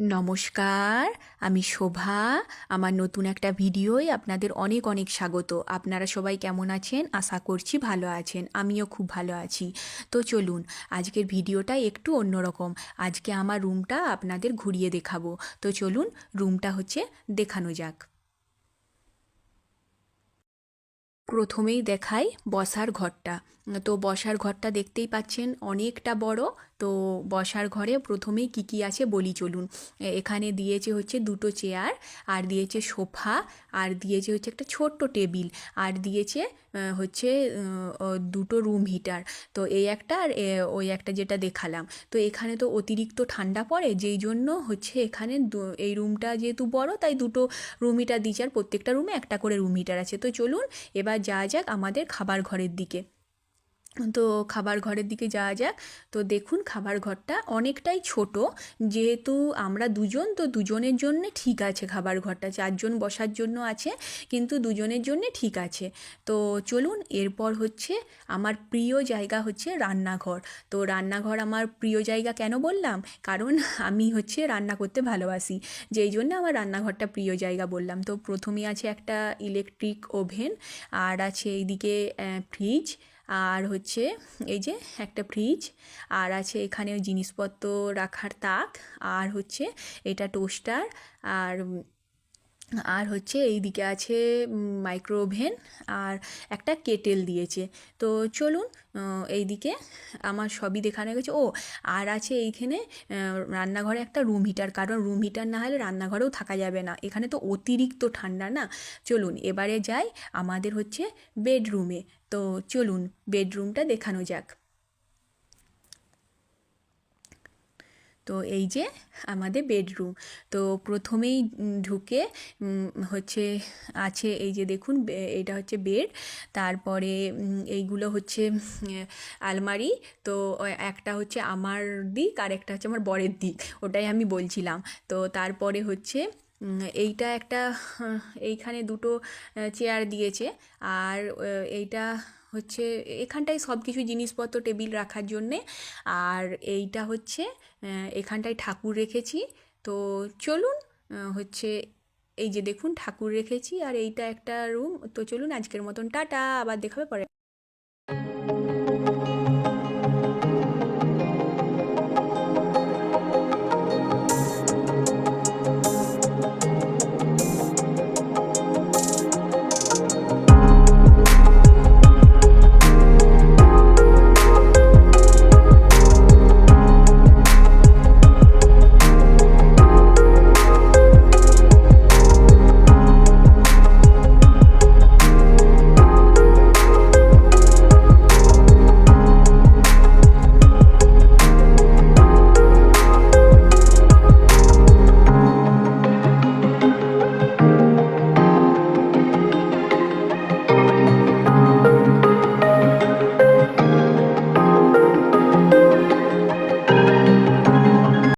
নমস্কার, আমি শোভা। আমার নতুন একটা ভিডিওয় আপনাদের অনেক অনেক স্বাগত। আপনারা সবাই কেমন আছেন? আশা করছি ভালো আছেন। আমিও খুব ভালো আছি। তো চলুন, আজকের ভিডিওটা একটু অন্যরকম। আজকে আমার রুমটা আপনাদের ঘুরিয়ে দেখাবো। তো চলুন, রুমটা হচ্ছে দেখানো যাক। প্রথমেই দেখাই বসার ঘরটা। তো বসার ঘরটা দেখতেই পাচ্ছেন অনেকটা বড়। তো বসার ঘরে প্রথমেই কী কী আছে বলি চলুন। এখানে দিয়েছে হচ্ছে দুটো চেয়ার, আর দিয়েছে সোফা, আর দিয়েছে হচ্ছে একটা ছোট্ট টেবিল, আর দিয়েছে হচ্ছে দুটো রুম হিটার। তো এই একটা আর ওই একটা যেটা দেখালাম। তো এখানে তো অতিরিক্ত ঠান্ডা পড়ে, যেই জন্য হচ্ছে এখানে এই রুমটা যেহেতু বড়, তাই দুটো রুম হিটার দিয়েছে, আর প্রত্যেকটা রুমে একটা করে রুম হিটার আছে। তো চলুন, এবার যাওয়া যাক আমাদের খাবার ঘরের দিকে। তো খাবার ঘরের দিকে যাওয়া যাক। তো দেখুন খাবার ঘরটা অনেকটাই ছোট। যেহেতু আমরা দুজন, তো দুজনের জন্য ঠিক আছে খাবার ঘরটা। চারজন বসার জন্য আছে, কিন্তু দুজনের জন্য ঠিক আছে। তো চলুন, এরপর হচ্ছে আমার প্রিয় জায়গা হচ্ছে রান্নাঘর। তো রান্নাঘর আমার প্রিয় জায়গা কেন বললাম? কারণ আমি হচ্ছে রান্না করতে ভালোবাসি। যেই জন্য আমার রান্নাঘরটা প্রিয় জায়গা বললাম। তো প্রথমেই আছে একটা ইলেকট্রিক ওভেন আর আছে এইদিকে ফ্রিজ আর হচ্ছে এই যে একটা ফ্রিজ আর আছে এখানে জিনিসপত্র রাখার তাক, আর হচ্ছে এটা টোস্টার আর আর হচ্ছে এইদিকে আছে মাইক্রো ওভেন আর একটা কেটেল দিয়েছে। তো চলুন আহ, এইদিকে আমার সবই দেখানো গেছে। ও আর আছে এইখানে রান্নাঘরে একটা রুম হিটার কারণ রুম হিটার না হলে রান্নাঘরেও থাকা যাবে না। এখানে তো অতিরিক্ত ঠান্ডা না। চলুন এবারে যাই আমাদের হচ্ছে বেডরুমে তো চলুন বেডরুমটা দেখানো যাক। তো এই যে আমাদের বেডরুম তো প্রথমেই ঢুকে হচ্ছে আছে এই যে দেখুন এটা হচ্ছে বেড তারপরে এইগুলো হচ্ছে আলমারি, তো একটা হচ্ছে আমার দিক আর একটা হচ্ছে আমার বরের দিক, ওটাই আমি বলছিলাম। তো তারপরে হচ্ছে এইটা একটা এইখানে দুটো চেয়ার দিয়েছে। আর এইটা হচ্ছে, এখানটায় সব কিছু জিনিসপত্র টেবিল রাখার জন্যে। আর এইটা হচ্ছে এখানটায় ঠাকুর রেখেছি। তো চলুন হচ্ছে, এই যে দেখুন, ঠাকুর রেখেছি। আর এইটা একটা রুম তো চলুন, আজকের মতন টাটা। আবার দেখাবে পরে।